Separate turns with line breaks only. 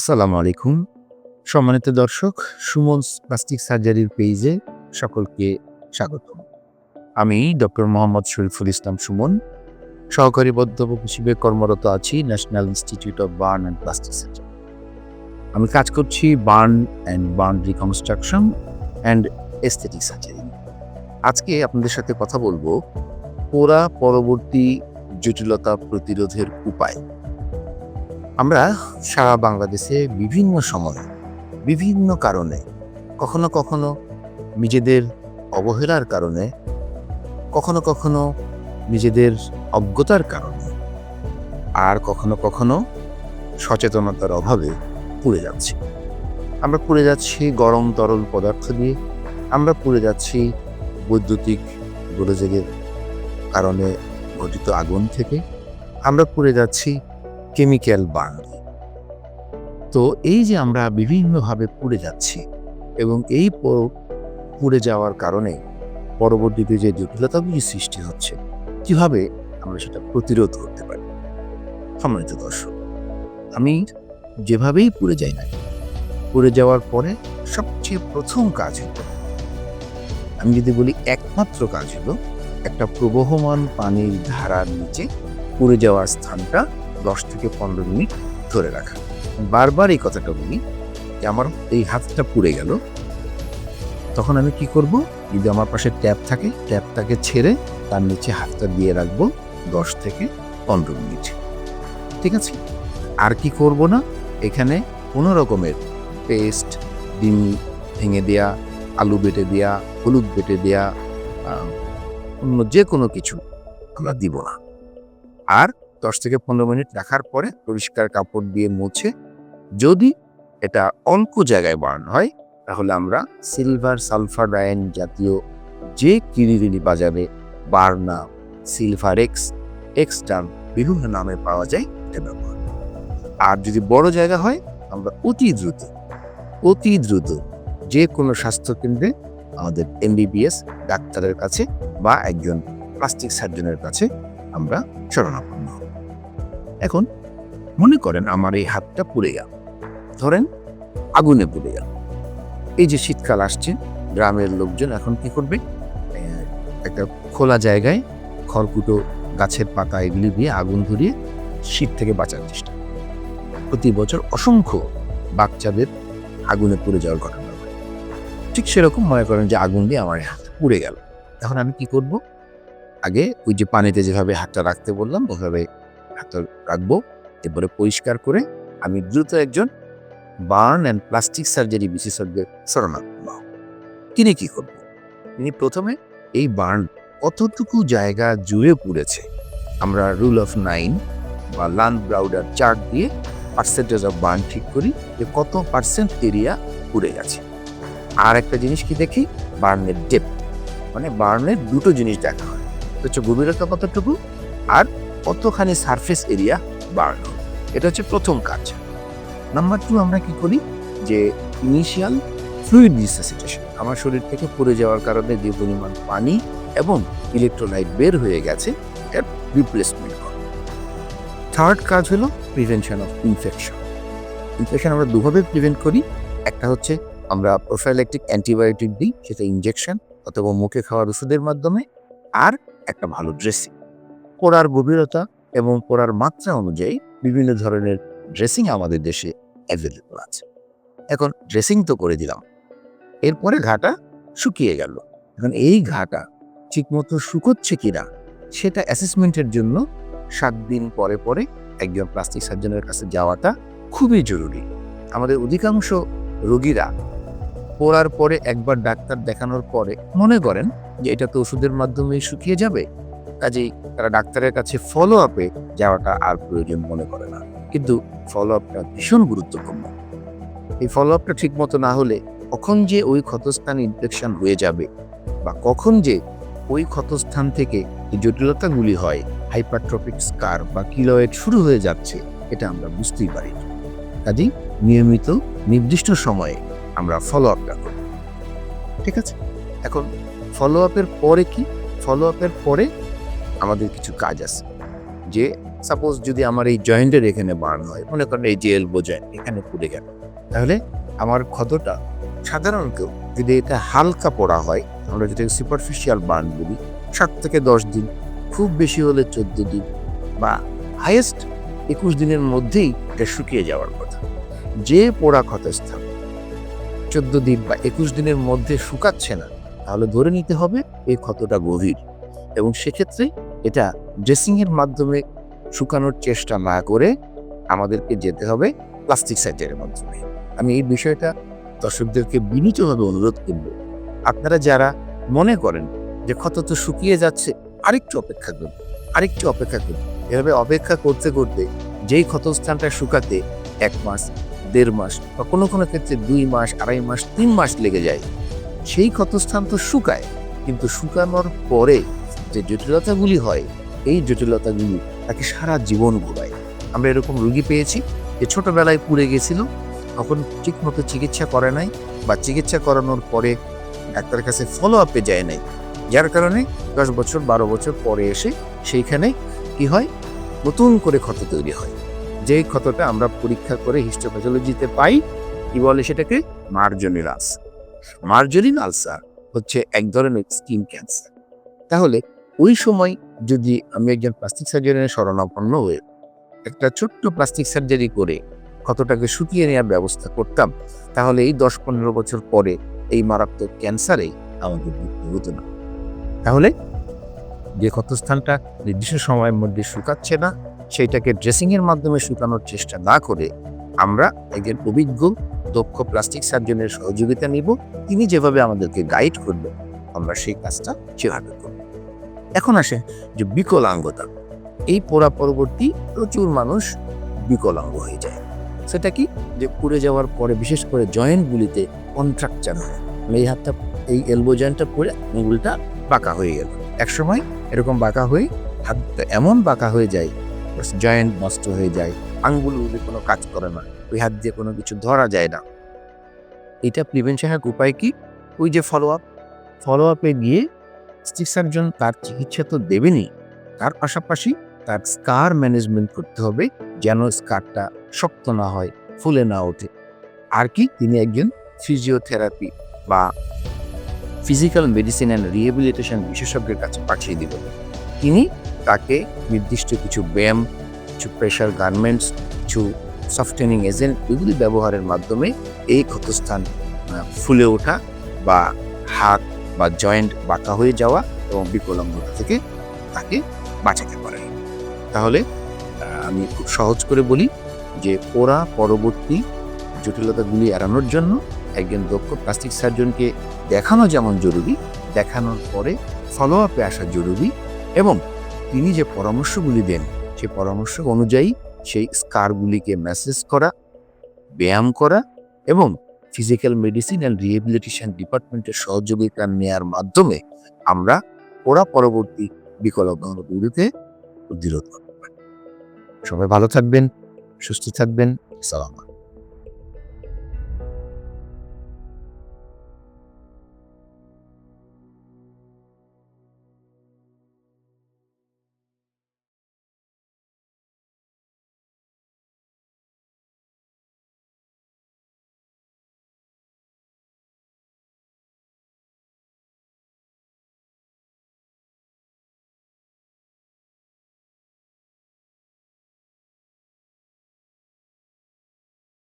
আসসালামু আলাইকুম। সম্মানিত দর্শক সুমন প্লাস্টিক সার্জারির পেজে সকলকে স্বাগত। আমি ডক্টর মোহাম্মদ শরীফুল ইসলাম সুমন, সহকারী অধ্যাপক হিসেবে কর্মরত আছি national institute of burn and plastic surgery. আমি কাজ করছি burn and burn reconstruction and aesthetic surgery আজকে আপনাদের সাথে কথা বলব পোড়া পরবর্তী জটিলতা প্রতিরোধের উপায়। আমরা সারা বাংলাদেশে বিভিন্ন সময়ে, বিভিন্ন কারণে, কখনো কখনো নিজেদের অবহেলার কারণে, কখনো কখনো নিজেদের অজ্ঞতার কারণে, আর কখনো কখনো সচেতনতার অভাবে পুড়ে যাচ্ছি। আমরা পুড়ে যাচ্ছি গরম তরল পদার্থ দিয়ে, আমরা পুড়ে যাচ্ছি বৈদ্যুতিক গোলযোগের কারণে ঘটিত আগুন থেকে, আমরা পুড়ে যাচ্ছি কেমিক্যাল বার্ন। তো এই যে আমরা বিভিন্নভাবে পুড়ে যাচ্ছি এবং এই পুড়ে যাওয়ার কারণে পরবর্তীতে যে জটিলতাগুলি সৃষ্টি হচ্ছে, কীভাবে আমরা সেটা প্রতিরোধ করতে পারি? সম্মানিত দর্শক, আমি যেভাবেই পুড়ে যাই না পুড়ে যাওয়ার পরে সবচেয়ে প্রথম কাজ হলো, আমি যদি বলি একমাত্র কাজ হলো, একটা প্রবহমান পানির ধারার নিচে পুড়ে যাওয়ার স্থানটা দশ থেকে পনেরো মিনিট ধরে রাখা। বারবার এই কথাটা বলি যে আমার এই হাতটা পুড়ে গেল। তখন আমি কি করব? যদি আমার পাশে ট্যাপ থাকে, ট্যাপটাকে ছেড়ে তার নিচে হাতটা দিয়ে রাখব দশ থেকে পনেরো মিনিট। ঠিক আছে? আর কি করব না? এখানে কোনো রকমের পেস্ট, ডিম ভেঙে দেয়া, আলু বেটে দেয়া, হলুদ বেটে দেয়া অন্য যে কোনো কিছু আমরা দিব না। আর দশ থেকে পনেরো মিনিট রাখার পরে পরিষ্কার কাপড় দিয়ে মুছে যদি এটা অল্প জায়গায় বার্ন হয়, তাহলে আমরা সিলভার সালফার ডায়ন জাতীয় যে কিরিরিলি বাজারে বার্না সিলভার এক্স এক্সটার্ন বিভিন্ন নামে পাওয়া যায় এটা ব্যবহার আর যদি বড় জায়গা হয়, আমরা অতি দ্রুত অতি দ্রুত যে কোনো স্বাস্থ্যকেন্দ্রে আমাদের এমবিবিএস ডাক্তারের কাছে বা একজন প্লাস্টিক সার্জনের কাছে আমরা শরণাপন্ন এখন মনে করেন আমার এই হাতটা পুড়ে গেল। ধরেন আগুনে পুড়ে গেল। এই যে শীতকাল আসছে, গ্রামের লোকজন এখন কি করবে? একটা খোলা জায়গায় খড়কুটো, গাছের পাতা এগুলি দিয়ে আগুন ধরিয়ে শীত থেকে বাঁচার চেষ্টা প্রতি বছর অসংখ্য বাচ্চাদের আগুনে পুড়ে যাওয়ার ঘটনা ঘটে। ঠিক সেরকম মনে করেন যে আগুন দিয়ে আমার হাত পুড়ে গেল। এখন আমি কি করব? আগে ওই যে পানিতে যেভাবে হাতটা রাখতে বললাম ওইভাবে হাতটা রাখব এরপরে পরিষ্কার করে আমি দ্রুত একজন বার্ন অ্যান্ড প্লাস্টিক সার্জারি বিশেষজ্ঞের শরণাপন্ন তিনি কি করব তিনি প্রথমে এই বার্ন কতটুকু জায়গা জুড়ে পুড়েছে, আমরা রুল অফ নাইন বা লান ব্রাউডার চার্ট দিয়ে পার্সেন্টেজ অফ বার্ন ঠিক করি যে কত পার্সেন্ট এরিয়া পুড়ে গেছে। আর একটা জিনিস কি দেখি? বার্নের ডেপ মানে বার্নের দুটো জিনিস দেখা হয়। হচ্ছে গভীরতা কতটুকু? আর কতখানি সারফেস এরিয়া বার্ন এটা হচ্ছে প্রথম কাজ। নাম্বার টু আমরা কি করি? যে ইনিশিয়াল ফ্লুইড রিসাসিটেশন আমার শরীর থেকে পড়ে যাওয়ার কারণে যে পরিমাণ পানি এবং ইলেকট্রোলাইট বের হয়ে গেছে, এটার রিপ্লেসমেন্ট করা থার্ড কাজ হলো প্রিভেনশন অফ ইনফেকশন ইনফেকশন আমরা দুভাবে প্রিভেন্ট করি। একটা হচ্ছে আমরা প্রোফাইলেকটিক অ্যান্টিবায়োটিক দিই, সেটা ইনজেকশন অথবা মুখে খাওয়ার ওষুধের মাধ্যমে, আর একটা ভালো ড্রেসিং পোড়ার গভীরতা এবং পোড়ার মাত্রা অনুযায়ী বিভিন্ন ধরনের ড্রেসিং আমাদের দেশে অ্যাভেলেবল আছে। এখন ড্রেসিং তো করে দিলাম। এরপরে ঘাটা শুকিয়ে গেল। এখন এই ঘাটা ঠিকমতো শুকোচ্ছে কিনা সেটা অ্যাসেসমেন্টের জন্য সাত দিন পরে পরে একজন প্লাস্টিক সার্জনের কাছে যাওয়াটা খুবই জরুরি। আমাদের অধিকাংশ রোগীরা পড়ার পরে একবার ডাক্তার দেখানোর পরে মনে করেন যে এটা তো ওষুধের মাধ্যমে শুকিয়ে যাবে। কাজেই তারা ডাক্তারের কাছে ফলো আপে যাওয়াটা আর প্রয়োজন মনে করে না। কিন্তু ফলো আপটা ভীষণ গুরুত্বপূর্ণ। এই ফলো আপটা ঠিক মতো না হলে কখন যে ওই ক্ষতস্থানে ইনফেকশন হয়ে যাবে বা কখন যে ওই ক্ষতস্থান থেকে জটিলতাগুলি হয় হাইপারট্রপিক স্কার বা কিলয়েড শুরু হয়ে যাচ্ছে, এটা আমরা বুঝতেই পারি। কাজেই নিয়মিত, নির্দিষ্ট সময়ে আমরা ফলো আপটা করি। ঠিক আছে? এখন ফলো আপের পরে কি? ফলো আপের পরে আমাদের কিছু কাজ আছে। যে সাপোজ যদি আমার এই জয়েন্টের এখানে বার্ন হয়, মনে করেন এই যে এলবো জয়েন্ট এখানে পুড়ে গেল, তাহলে আমার ক্ষতটা সাধারণত যদি এটা হালকা পড়া হয়, আমরা যেটাকে সুপারফিশিয়াল বার্ন বলি, সাত থেকে দশ দিন, খুব বেশি হলে চোদ্দ দিন বা হাইয়েস্ট একুশ দিনের মধ্যেই এটা শুকিয়ে যাওয়ার কথা। যে পোড়া ক্ষতস্থান চোদ্দ দিন বা একুশ দিনের মধ্যে শুকাচ্ছে না, তাহলে ধরে নিতে হবে এই ক্ষতটা গভীর এবং সেক্ষেত্রে এটা ড্রেসিংয়ের মাধ্যমে শুকানোর চেষ্টা না করে আমাদেরকে যেতে হবে প্লাস্টিক সার্জারির মাধ্যমে। আমি এই বিষয়টা দর্শকদেরকে বিনীতভাবে অনুরোধ করব। আপনারা যারা মনে করেন যে ক্ষত তো শুকিয়ে যাচ্ছে, আরেকটু অপেক্ষা করুন, আরেকটু অপেক্ষা করুন। এভাবে অপেক্ষা করতে করতে যেই ক্ষতস্থানটা শুকাতে এক মাস, দেড় মাস বা কোনো কোনো ক্ষেত্রে দুই মাস, আড়াই মাস, তিন মাস লেগে যায়, সেই ক্ষতস্থান তো শুকায়। কিন্তু শুকানোর পরে যে জটিলতাগুলি হয়, এই জটিলতাগুলি তাকে সারা জীবন ঘোরায় আমরা এরকম রুগী পেয়েছি যে ছোটবেলায় পুড়ে গেছিল, তখন ঠিকমতো চিকিৎসা করে নাই বা চিকিৎসা করানোর পরে ডাক্তারের কাছে ফলো আপে যায় নাই। যার কারণে দশ বছর, বারো বছর পরে এসে সেইখানে কি হয়? নতুন করে ক্ষত তৈরি হয়। যেই ক্ষতটা আমরা পরীক্ষা করে হিস্টোপ্যাথোলজিতে পাই, কি বলে সেটাকে? মার্জনিল আলসার মার্জনিল আলসার হচ্ছে এক ধরনের স্কিন ক্যান্সার তাহলে ওই সময় যদি আমি একজন প্লাস্টিক সার্জনের শরণাপন্ন হয়ে একটা ছোট্ট প্লাস্টিক সার্জারি করে ক্ষতটাকে শুকিয়ে নেওয়ার ব্যবস্থা করতাম, তাহলে এই দশ পনেরো বছর পরে এই মারাত্মক ক্যান্সারে আমাদের মৃত্যু হতো না। তাহলে যে ক্ষতস্থানটা নির্দিষ্ট সময়ের মধ্যে শুকাচ্ছে না, সেইটাকে ড্রেসিংয়ের মাধ্যমে শুকানোর চেষ্টা না করে আমরা একজন অভিজ্ঞ, দক্ষ প্লাস্টিক সার্জনের সহযোগিতা নিব। তিনি যেভাবে আমাদেরকে গাইড করবেন, আমরা সেই কাজটা সেভাবে করব। এখন আসে যে বিকলাঙ্গতা। এই পোড়া পরবর্তী প্রচুর মানুষ বিকলাঙ্গ হয়ে যায়। সেটা কি? যে পুড়ে যাওয়ার পরে, বিশেষ করে জয়েন্টগুলিতে কন্ট্রাকচার হয়। এই হাতটা, এই এলবো জয়েন্টটা পড়ে আঙুলটা বাঁকা হয়ে গেল। একসময় এরকম বাঁকা হয়ে হাতটা এমন বাঁকা হয়ে যায়, জয়েন্ট নষ্ট হয়ে যায় আঙ্গুলগুলি কোনো কাজ করে না, ওই হাত দিয়ে কোনো কিছু ধরা যায় না। এটা প্রিভেনশনের উপায় কি? ওই যে ফলো আপ ফলো আপে গিয়ে স্টিক সার্জন তার চিকিৎসা তো দেবেনই। তার পাশাপাশি তার স্কার ম্যানেজমেন্ট করতে হবে যেন স্কারটা শক্ত না হয়, ফুলে না ওঠে। আর কি? তিনি একজন ফিজিওথেরাপি বা ফিজিক্যাল মেডিসিন অ্যান্ড রিহেবিলিটেশন বিশেষজ্ঞের কাছে পাঠিয়ে দিবেন তিনি তাকে নির্দিষ্ট কিছু ব্যায়াম, কিছু প্রেশার গার্মেন্টস কিছু সফটেনিং এজেন্ট এগুলি ব্যবহারের মাধ্যমে এই ক্ষতস্থান ফুলে ওঠা বা হাত বা জয়েন্ট বাঁকা হয়ে যাওয়া এবং বিকলাঙ্গতা থেকে তাকে বাঁচাতে পারে তাহলে আমি খুব সহজ করে বলি যে ওরা পরবর্তী জটিলতাগুলি এড়ানোর জন্য একজন দক্ষ প্লাস্টিক সার্জনকে দেখানো যেমন জরুরি, দেখানোর পরে ফলো আপে আসা জরুরি এবং তিনি যে পরামর্শগুলি দেন সেই পরামর্শ অনুযায়ী সেই স্কারগুলিকে মেসেজ করা, ব্যায়াম করা এবং ফিজিক্যাল মেডিসিন অ্যান্ড রিহেবিলিটেশন ডিপার্টমেন্টের সহযোগিতা নেয়ার মাধ্যমে আমরা ওরা পরবর্তী বিরুদ্ধে প্রতিরোধ করতে পারি। সবাই ভালো থাকবেন, সুস্থ থাকবেন। সালাম